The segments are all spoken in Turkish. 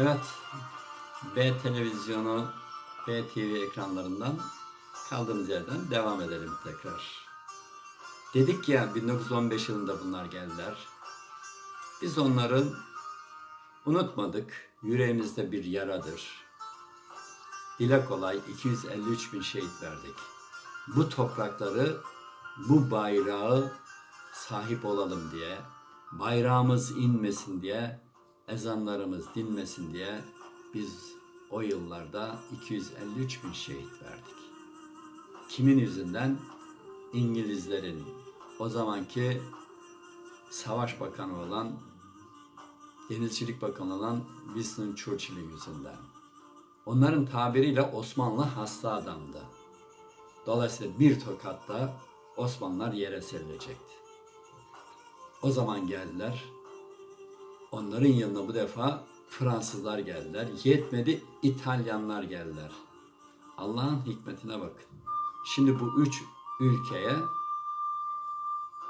Evet, B televizyonu, B TV ekranlarından kaldığımız yerden devam edelim tekrar. Dedik ya 1915 yılında bunlar geldiler. Biz onları unutmadık. Yüreğimizde bir yaradır. Dile kolay 253 bin şehit verdik. Bu toprakları, bu bayrağı sahip olalım diye, bayrağımız inmesin diye, ezanlarımız dinmesin diye biz o yıllarda 253 bin şehit verdik. Kimin yüzünden? İngilizlerin o zamanki savaş bakanı olan, denizcilik bakanı olan Winston Churchill'in yüzünden. Onların tabiriyle Osmanlı hasta adamdı. Dolayısıyla bir tokatta Osmanlılar yere serilecekti. O zaman geldiler. Onların yanına bu defa Fransızlar geldiler. Yetmedi İtalyanlar geldiler. Allah'ın hikmetine bakın. Şimdi bu üç ülkeye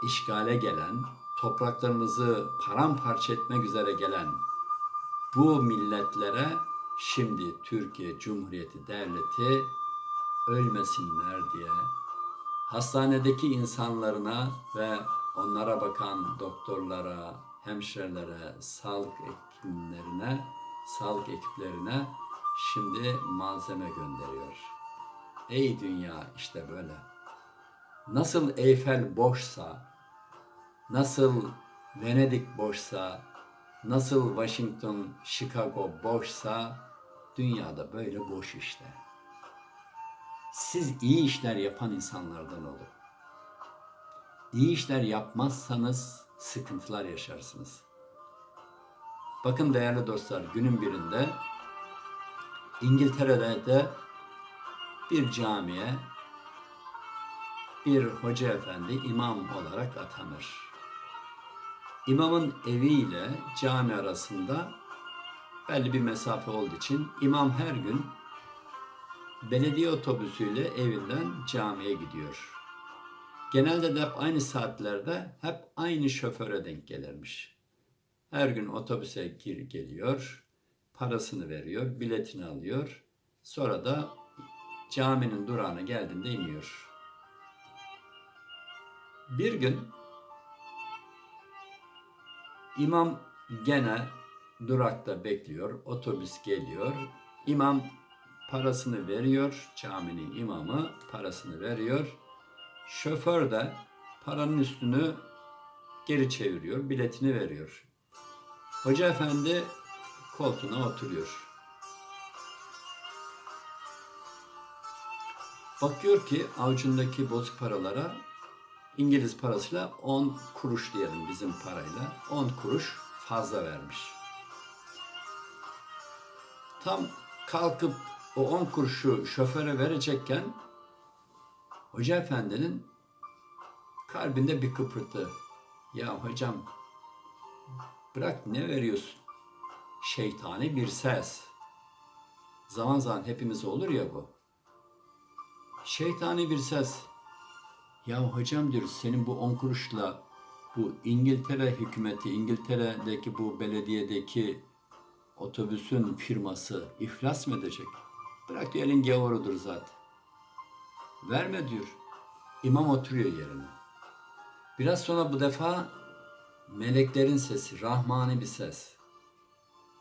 işgale gelen, topraklarımızı paramparça etmek üzere gelen bu milletlere şimdi Türkiye Cumhuriyeti Devleti ölmesinler diye hastanedeki insanlarına ve onlara bakan doktorlara, hemşirelere, sağlık hekimlerine, sağlık ekiplerine şimdi malzeme gönderiyor. Ey dünya işte böyle. Nasıl Eyfel boşsa, nasıl Venedik boşsa, nasıl Washington, Chicago boşsa dünyada böyle boş işte. Siz iyi işler yapan insanlardan olun. İyi işler yapmazsanız sıkıntılar yaşarsınız. Bakın değerli dostlar günün birinde İngiltere'de de bir camiye bir hoca efendi imam olarak atanır. İmamın eviyle cami arasında belli bir mesafe olduğu için imam her gün belediye otobüsüyle evinden camiye gidiyor. Genelde de hep aynı saatlerde hep aynı şoföre denk gelirmiş. Her gün otobüse gir geliyor, parasını veriyor, biletini alıyor. Sonra da caminin durağına geldiğinde iniyor. Bir gün imam gene durakta bekliyor. Otobüs geliyor. İmam parasını veriyor. Caminin imamı parasını veriyor. Şoför de paranın üstünü geri çeviriyor. Biletini veriyor. Hoca efendi koltuğuna oturuyor. Bakıyor ki avucundaki bozuk paralara İngiliz parasıyla 10 kuruş diyelim bizim parayla 10 kuruş fazla vermiş. Tam kalkıp o 10 kuruşu şoföre verecekken Hoca efendinin kalbinde bir kıpırtı. Ya hocam bırak ne veriyorsun? Şeytani bir ses. Zaman zaman hepimiz olur ya bu. Şeytani bir ses. Ya hocam diyor senin bu on kuruşla bu İngiltere hükümeti, İngiltere'deki bu belediyedeki otobüsün firması iflas mı edecek? Bırak diyor gavurudur zaten. Verme diyor. İmam oturuyor yerine. Biraz sonra bu defa meleklerin sesi, rahmani bir ses.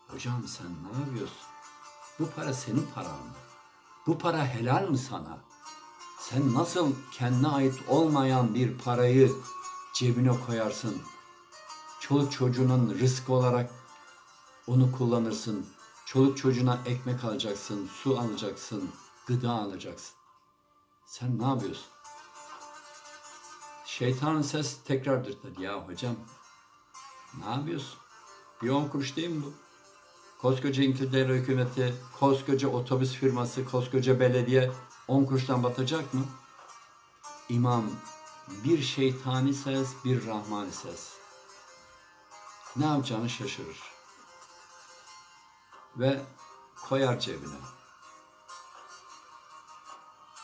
Hocam sen ne yapıyorsun? Bu para senin paran mı? Bu para helal mi sana? Sen nasıl kendine ait olmayan bir parayı cebine koyarsın? Çoluk çocuğunun rızkı olarak onu kullanırsın. Çoluk çocuğuna ekmek alacaksın, su alacaksın, gıda alacaksın. Sen ne yapıyorsun? Şeytanın ses tekrardır dedi. Ya hocam ne yapıyorsun? Bir on kuruş değil mi bu? Koskoca İngiltere hükümeti, koskoca otobüs firması, koskoca belediye 10 kuruştan batacak mı? İmam bir şeytani ses, bir rahmani ses. Ne yapacağını şaşırır. Ve koyar cebine.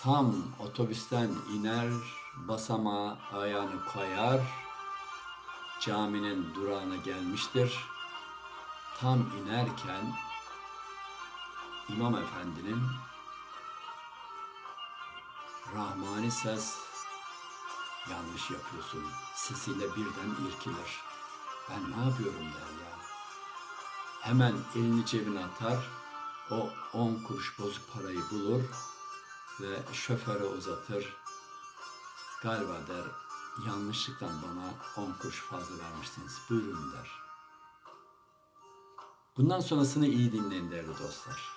Tam otobüsten iner, basamağa ayağını koyar, caminin durağına gelmiştir. Tam inerken İmam Efendi'nin Rahmani ses yanlış yapıyorsun. Sesiyle birden irkilir. Ben ne yapıyorum der ya. Hemen elini cebine atar. O 10 kuruş bozuk parayı bulur ve şoföre uzatır. Galiba der yanlışlıkla bana 10 kuruş fazla vermişsiniz. Buyurun der. Bundan sonrasını iyi dinleyin değerli dostlar.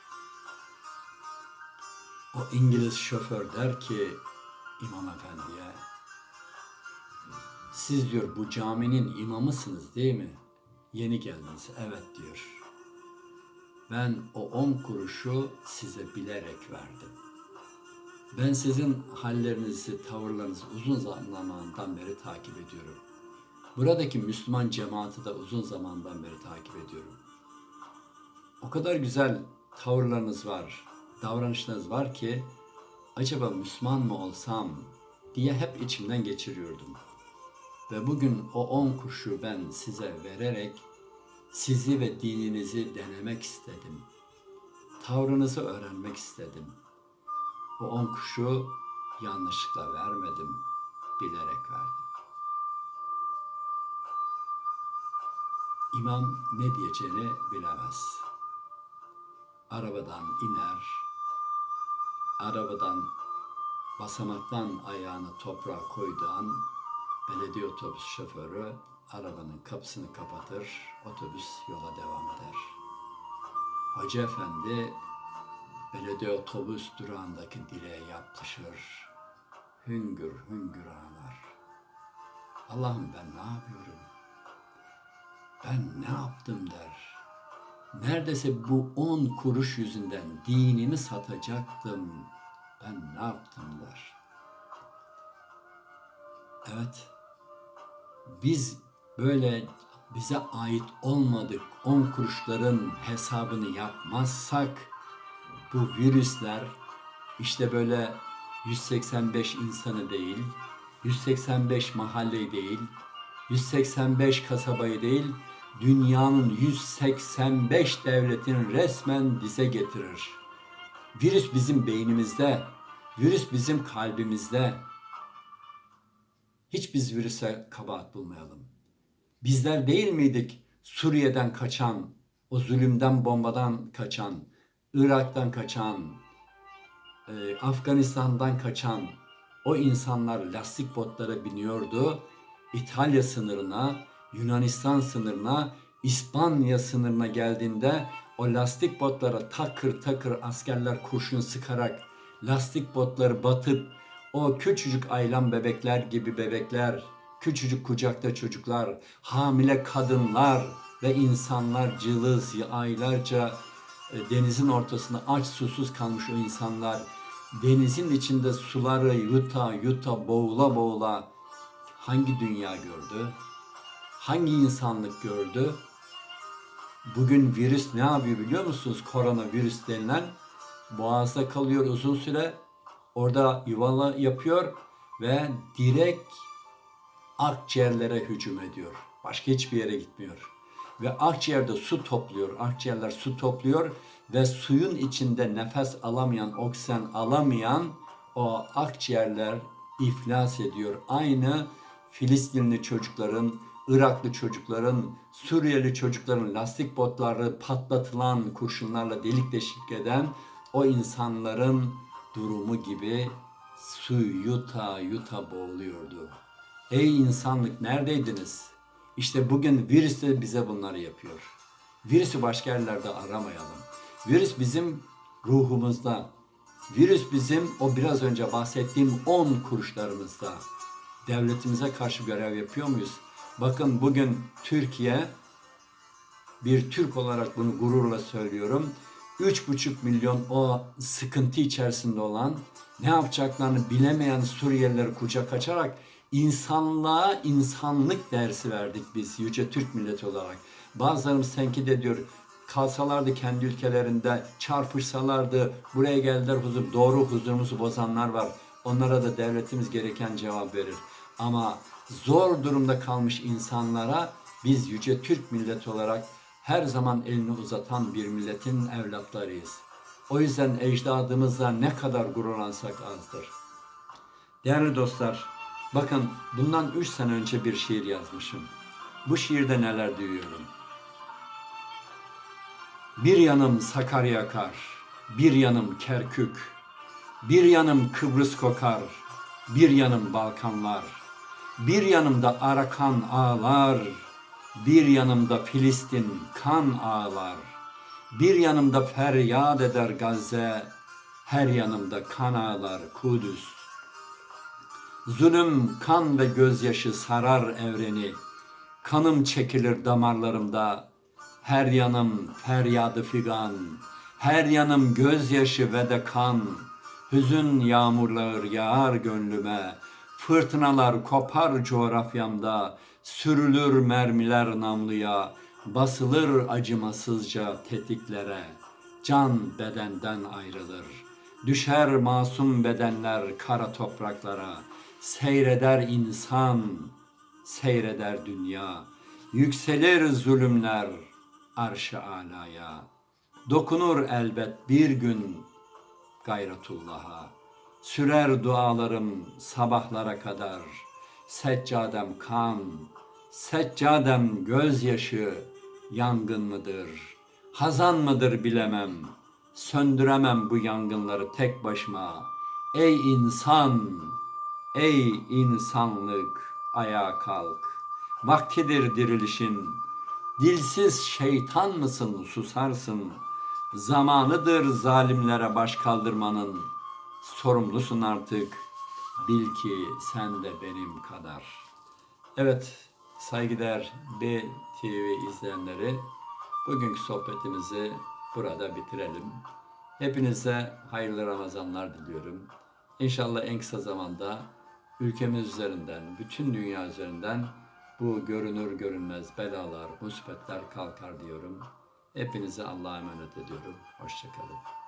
O İngiliz şoför der ki İmam Efendi'ye siz diyor bu caminin imamısınız değil mi? Yeni geldiniz. Evet diyor. Ben o on kuruşu size bilerek verdim. Ben sizin hallerinizi, tavırlarınızı uzun zamandan beri takip ediyorum. Buradaki Müslüman cemaati de uzun zamandan beri takip ediyorum. O kadar güzel tavırlarınız var, davranışlarınız var ki acaba Müslüman mı olsam diye hep içimden geçiriyordum. Ve bugün o on kuruşu ben size vererek sizi ve dininizi denemek istedim. Tavrınızı öğrenmek istedim. O on kuşu yanlışlıkla vermedim, bilerek verdim. İmam ne diyeceğini bilemez. Arabadan iner, arabadan basamaktan ayağını toprağa koyduğu an belediye otobüs şoförü arabanın kapısını kapatır, otobüs yola devam eder. Hoca efendi belediye otobüs durağındaki direğe yapışır. Hüngür hüngür ağlar. Allah'ım ben ne yapıyorum? Ben ne yaptım der. Neredeyse bu on kuruş yüzünden dinimi satacaktım. Ben ne yaptım der. Evet, biz böyle bize ait olmadık on kuruşların hesabını yapmazsak bu virüsler işte böyle 185 insanı değil, 185 mahalleyi değil, 185 kasabayı değil, dünyanın 185 devletin resmen dize getirir. Virüs bizim beynimizde, virüs bizim kalbimizde. Hiç biz virüse kabahat bulmayalım. Bizler değil miydik Suriye'den kaçan, o zulümden bombadan kaçan, Irak'tan kaçan, e, Afganistan'dan kaçan o insanlar lastik botlara biniyordu. İtalya sınırına, Yunanistan sınırına, İspanya sınırına geldiğinde o lastik botlara takır takır askerler kurşun sıkarak lastik botları batıp o küçücük aylan bebekler gibi bebekler, küçücük kucakta çocuklar, hamile kadınlar ve insanlar cılız aylarca denizin ortasında aç susuz kalmış o insanlar denizin içinde suları yuta yuta boğula boğula hangi dünya gördü? Hangi insanlık gördü? Bugün virüs ne yapıyor biliyor musunuz? Koronavirüs denilen boğazda kalıyor uzun süre. Orada yuvala yapıyor ve direkt akciğerlere hücum ediyor. Başka hiçbir yere gitmiyor. Ve akciğerde su topluyor. Akciğerler su topluyor ve suyun içinde nefes alamayan, oksijen alamayan o akciğerler iflas ediyor. Aynı Filistinli çocukların, Iraklı çocukların, Suriyeli çocukların lastik botları patlatılan kurşunlarla delik deşik eden o insanların durumu gibi su yuta yuta boğuluyordu. Ey insanlık neredeydiniz? İşte bugün virüs de bize bunları yapıyor. Virüsü başka yerlerde aramayalım. Virüs bizim ruhumuzda. Virüs bizim o biraz önce bahsettiğim 10 kuruşlarımızda. Devletimize karşı görev yapıyor muyuz? Bakın bugün Türkiye bir Türk olarak bunu gururla söylüyorum. 3,5 milyon o sıkıntı içerisinde olan ne yapacaklarını bilemeyen Suriyelileri kucak açarak insanlığa insanlık dersi verdik biz Yüce Türk milleti olarak. Bazılarımız tenkit ediyor kalsalardı kendi ülkelerinde çarpışsalardı buraya geldiler huzur doğru huzurumuzu bozanlar var. Onlara da devletimiz gereken cevap verir. Ama zor durumda kalmış insanlara biz Yüce Türk milleti olarak her zaman elini uzatan bir milletin evlatlarıyız. O yüzden ecdadımızla ne kadar gururlansak azdır. Değerli dostlar, bakın bundan üç sene önce bir şiir yazmışım. Bu şiirde neler duyuyorum. Bir yanım Sakarya yakar, bir yanım Kerkük, bir yanım Kıbrıs kokar, bir yanım Balkanlar, bir yanımda Arakan ağlar, bir yanımda Filistin kan ağlar, bir yanımda feryat eder Gazze, her yanımda kan ağlar Kudüs. Zulüm, kan ve gözyaşı sarar evreni. Kanım çekilir damarlarımda. Her yanım feryadı figan. Her yanım gözyaşı ve de kan. Hüzün yağmurlar yağar gönlüme. Fırtınalar kopar coğrafyamda. Sürülür mermiler namluya. Basılır acımasızca tetiklere. Can bedenden ayrılır. Düşer masum bedenler kara topraklara. Seyreder insan, seyreder dünya. Yükselir zulümler arş-ı alaya. Dokunur elbet bir gün gayretullah'a. Sürer dualarım sabahlara kadar. Seccadem kan, seccadem gözyaşı, yangın mıdır? Hazan mıdır bilemem. Söndüremem bu yangınları tek başıma. Ey insan, ey insanlık ayağa kalk. Vaktidir dirilişin. Dilsiz şeytan mısın susarsın. Zamanıdır zalimlere baş kaldırmanın. Sorumlusun artık. Bil ki sen de benim kadar. Evet saygıdeğer B TV izleyenleri bugünkü sohbetimizi burada bitirelim. Hepinize hayırlı Ramazanlar diliyorum. İnşallah en kısa zamanda ülkemiz üzerinden, bütün dünya üzerinden bu görünür görünmez belalar, musibetler kalkar diyorum. Hepinize Allah'a emanet ediyorum. Hoşçakalın.